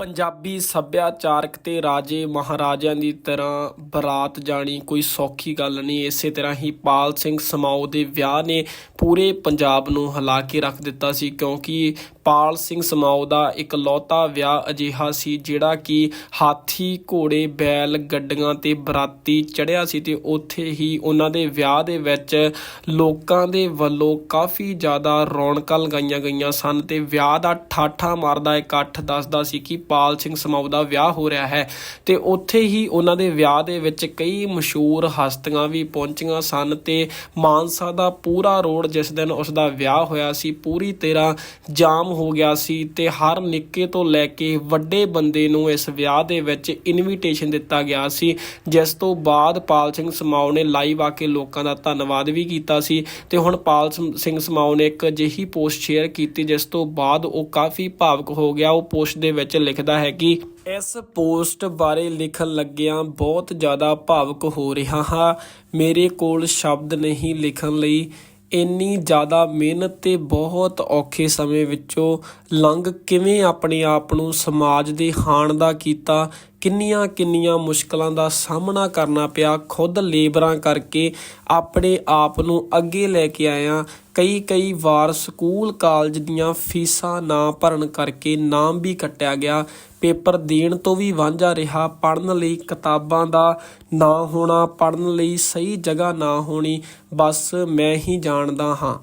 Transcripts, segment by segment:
ਪੰਜਾਬੀ ਸੱਭਿਆਚਾਰਕ ਤੇ ਰਾਜੇ ਮਹਾਰਾਜਿਆਂ ਦੀ ਤਰ੍ਹਾਂ ਬਰਾਤ ਜਾਣੀ ਕੋਈ ਸੌਖੀ ਗੱਲ ਨਹੀਂ, ਇਸੇ ਤਰ੍ਹਾਂ ਹੀ ਪਾਲ ਸਿੰਘ ਸਮਾਓ ਦੇ ਵਿਆਹ ਨੇ ਪੂਰੇ ਪੰਜਾਬ ਨੂੰ ਹਿਲਾ ਕੇ ਰੱਖ ਦਿੱਤਾ ਸੀ, ਕਿਉਂਕਿ ਪਾਲ ਸਿੰਘ ਸਮਾਓ ਦਾ ਇਕਲੌਤਾ ਵਿਆਹ ਅਜਿਹਾ ਸੀ ਜਿਹੜਾ ਕਿ ਹਾਥੀ, ਘੋੜੇ, ਬੈਲ, ਗੱਡੀਆਂ ਤੇ ਬਰਾਤੀ ਚੜਿਆ ਸੀ ਤੇ ਉੱਥੇ ਹੀ ਉਹਨਾਂ ਦੇ ਵਿਆਹ ਦੇ ਵਿੱਚ ਲੋਕਾਂ ਦੇ ਵੱਲੋਂ ਕਾਫੀ ਜ਼ਿਆਦਾ ਰੌਣਕਾਂ ਲਗਾਈਆਂ ਗਈਆਂ ਸਨ ਤੇ ਵਿਆਹ ਦਾ ਠਾਠਾ ਮਾਰਦਾ ਇਕੱਠ ਦੱਸਦਾ ਸੀ ਕਿ ਪਾਲ ਸਿੰਘ ਸਮਾਉ ਦਾ ਵਿਆਹ ਹੋ ਰਿਹਾ ਹੈ ਤੇ ਉੱਥੇ ਹੀ ਉਹਨਾਂ ਦੇ ਵਿਆਹ ਦੇ ਵਿੱਚ ਕਈ ਮਸ਼ਹੂਰ ਹਸਤੀਆਂ ਵੀ ਪਹੁੰਚੀਆਂ ਸਨ ਤੇ ਮਾਨਸਾ ਦਾ ਪੂਰਾ ਰੋਡ ਜਿਸ ਦਿਨ ਉਸ ਦਾ ਵਿਆਹ ਹੋਇਆ ਸੀ, ਪੂਰੀ ਤਰ੍ਹਾਂ ਜਾਮ ਹੋ ਗਿਆ ਸੀ ਤੇ ਹਰ ਨਿੱਕੇ ਤੋਂ ਲੈ ਕੇ ਵੱਡੇ ਬੰਦੇ ਨੂੰ ਇਸ ਵਿਆਹ ਦੇ ਵਿੱਚ ਇਨਵੀਟੇਸ਼ਨ ਦਿੱਤਾ ਗਿਆ ਸੀ, ਜਿਸ ਤੋਂ ਬਾਅਦ ਪਾਲ ਸਿੰਘ ਸਮਾਉ ਨੇ ਲਾਈਵ ਆ ਕੇ ਲੋਕਾਂ ਦਾ ਧੰਨਵਾਦ ਵੀ ਕੀਤਾ ਸੀ ਤੇ ਹੁਣ ਪਾਲ ਸਮ- ਸਿੰਘ ਸਮਾਉ ਨੇ ਇੱਕ ਅਜਿਹੀ ਪੋਸਟ ਸ਼ੇਅਰ ਕੀਤੀ ਜਿਸ ਤੋਂ ਬਾਅਦ ਉਹ ਕਾਫੀ ਭਾਵਕ ਹੋ ਗਿਆ, ਉਹ ਪੋਸਟ ਦੇ ਵਿੱਚ ਲਿਖ ਲਿਖਦਾ ਹੈ ਕਿ ਇਸ ਪੋਸਟ ਬਾਰੇ ਲਿਖਣ ਲੱਗਿਆਂ ਬਹੁਤ ਜ਼ਿਆਦਾ ਭਾਵੁਕ ਹੋ ਰਿਹਾ ਹਾਂ। ਮੇਰੇ ਕੋਲ ਸ਼ਬਦ ਨਹੀਂ ਲਿਖਣ ਲਈ ਇੰਨੀ ਜ਼ਿਆਦਾ ਮਿਹਨਤ ਤੇ ਬਹੁਤ ਔਖੇ ਸਮੇਂ ਵਿੱਚੋਂ ਲੰਘ ਕਿਵੇਂ ਆਪਣੇ ਆਪ ਨੂੰ ਸਮਾਜ ਦੇ ਹਾਣ ਦਾ ਕੀਤਾ ਕਿੰਨੀਆਂ ਕਿੰਨੀਆਂ ਮੁਸ਼ਕਲਾਂ ਦਾ ਸਾਹਮਣਾ ਕਰਨਾ ਪਿਆ। ਖੁਦ ਲੇਬਰਾਂ ਕਰਕੇ ਆਪਣੇ ਆਪ ਨੂੰ ਅੱਗੇ ਲੈ ਕੇ ਆਇਆ। ਕਈ ਕਈ ਵਾਰ ਸਕੂਲ ਕਾਲਜ ਦੀਆਂ ਫੀਸਾਂ ਨਾ ਭਰਨ ਕਰਕੇ ਨਾਮ ਵੀ ਕੱਟਿਆ ਗਿਆ। ਪੇਪਰ ਦੇਣ ਤੋਂ ਵੀ ਵਾਂਝਾ ਰਿਹਾ। ਪੜਨ ਲਈ ਕਿਤਾਬਾਂ ਦਾ ਨਾ ਹੋਣਾ ਪੜਨ ਲਈ ਸਹੀ ਜਗ੍ਹਾ ਨਾ ਹੋਣੀ, ਬਸ ਮੈਂ ਹੀ ਜਾਣਦਾ ਹਾਂ।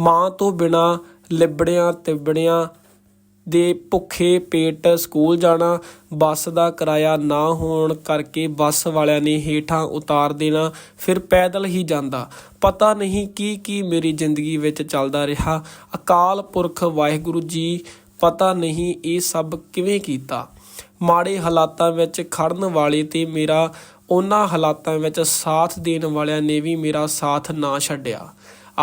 ਮਾਂ ਤੋਂ ਬਿਨਾ ਲਿਬੜਿਆਂ ਤਿਬੜਿਆਂ ਦੇ ਭੁੱਖੇ ਪੇਟ ਸਕੂਲ ਜਾਣਾ, ਬੱਸ ਦਾ ਕਿਰਾਇਆ ਨਾ ਹੋਣ ਕਰਕੇ ਬੱਸ ਵਾਲਿਆਂ ਨੇ ਹੇਠਾਂ ਉਤਾਰ ਦੇਣਾ, ਫਿਰ ਪੈਦਲ ਹੀ ਜਾਂਦਾ। ਪਤਾ ਨਹੀਂ ਕੀ ਕੀ ਮੇਰੀ ਜ਼ਿੰਦਗੀ ਵਿੱਚ ਚੱਲਦਾ ਰਿਹਾ। ਅਕਾਲ ਪੁਰਖ ਵਾਹਿਗੁਰੂ ਜੀ, ਪਤਾ ਨਹੀਂ ਇਹ ਸਭ ਕਿਵੇਂ ਕੀਤਾ। ਮਾੜੇ ਹਾਲਾਤਾਂ ਵਿੱਚ ਖੜਨ ਵਾਲੇ ਤੇ ਮੇਰਾ, ਉਹਨਾਂ ਹਾਲਾਤਾਂ ਵਿੱਚ ਸਾਥ ਦੇਣ ਵਾਲਿਆਂ ਨੇ ਵੀ ਮੇਰਾ ਸਾਥ ਨਾ ਛੱਡਿਆ।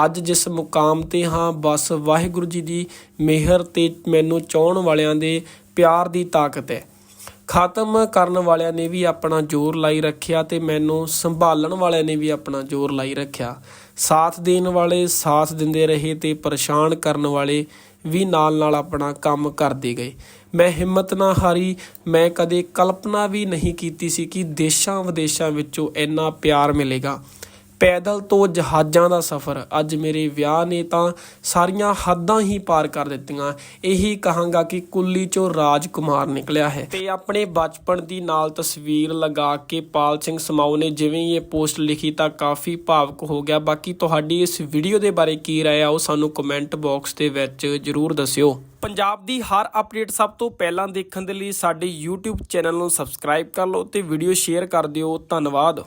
ਅੱਜ ਜਿਸ ਮੁਕਾਮ ਤੇ ਹਾਂ, ਬਸ ਵਾਹਿਗੁਰੂ ਜੀ ਦੀ ਮਿਹਰ ਤੇ ਮੈਨੂੰ ਚਾਹਣ ਵਾਲਿਆਂ ਦੇ ਪਿਆਰ ਦੀ ਤਾਕਤ ਹੈ। ਖਤਮ ਕਰਨ ਵਾਲਿਆਂ ਨੇ ਵੀ ਆਪਣਾ ਜ਼ੋਰ ਲਾਈ ਰੱਖਿਆ ਤੇ ਮੈਨੂੰ ਸੰਭਾਲਣ ਵਾਲਿਆਂ ਨੇ ਵੀ ਆਪਣਾ ਜ਼ੋਰ ਲਾਈ ਰੱਖਿਆ। ਸਾਥ ਦੇਣ ਵਾਲੇ ਸਾਥ ਦਿੰਦੇ ਰਹੇ ਤੇ ਪਰੇਸ਼ਾਨ ਕਰਨ ਵਾਲੇ ਵੀ ਨਾਲ ਨਾਲ ਆਪਣਾ ਕੰਮ ਕਰਦੇ ਗਏ। ਮੈਂ ਹਿੰਮਤ ਨਾ ਹਾਰੀ, ਮੈਂ ਕਦੇ ਕਲਪਨਾ ਵੀ ਨਹੀਂ ਕੀਤੀ ਸੀ ਕਿ ਦੇਸ਼ਾਂ ਵਿਦੇਸ਼ਾਂ ਵਿੱਚੋਂ ਇੰਨਾ ਪਿਆਰ ਮਿਲੇਗਾ। ਪੈਦਲ ਤੋਂ ਜਹਾਜ਼ਾਂ ਦਾ ਸਫ਼ਰ। ਅੱਜ ਮੇਰੇ ਵਿਆਹ ਨੇ ਤਾਂ ਸਾਰੀਆਂ ਹੱਦਾਂ ਹੀ ਪਾਰ ਕਰ ਦਿੱਤੀਆਂ। ਇਹੀ ਕਹਾਂਗਾ ਕਿ ਕੁੱਲੀ ਚੋਂ ਰਾਜਕੁਮਾਰ ਨਿਕਲਿਆ ਹੈ। ਤੇ ਆਪਣੇ ਬਚਪਨ ਦੀ ਨਾਲ ਤਸਵੀਰ ਲਗਾ ਕੇ ਪਾਲ ਸਿੰਘ ਸਮਾਉ ਨੇ ਜਿਵੇਂ ਇਹ ਪੋਸਟ ਲਿਖੀ ਤਾਂ ਕਾਫੀ ਭਾਵਕ ਹੋ ਗਿਆ। ਬਾਕੀ ਤੁਹਾਡੀ ਇਸ ਵੀਡੀਓ ਦੇ ਬਾਰੇ ਕੀ ਰਾਏ ਆ ਉਹ ਸਾਨੂੰ ਕਮੈਂਟ ਬਾਕਸ ਦੇ ਵਿੱਚ ਜਰੂਰ ਦੱਸਿਓ। ਪੰਜਾਬ ਦੀ ਹਰ ਅਪਡੇਟ ਸਭ ਤੋਂ ਪਹਿਲਾਂ ਦੇਖਣ ਦੇ ਲਈ ਸਾਡੇ YouTube ਚੈਨਲ ਨੂੰ ਸਬਸਕ੍ਰਾਈਬ ਕਰ ਲਓ ਤੇ ਵੀਡੀਓ ਸ਼ੇਅਰ ਕਰ ਦਿਓ। ਧੰਨਵਾਦ।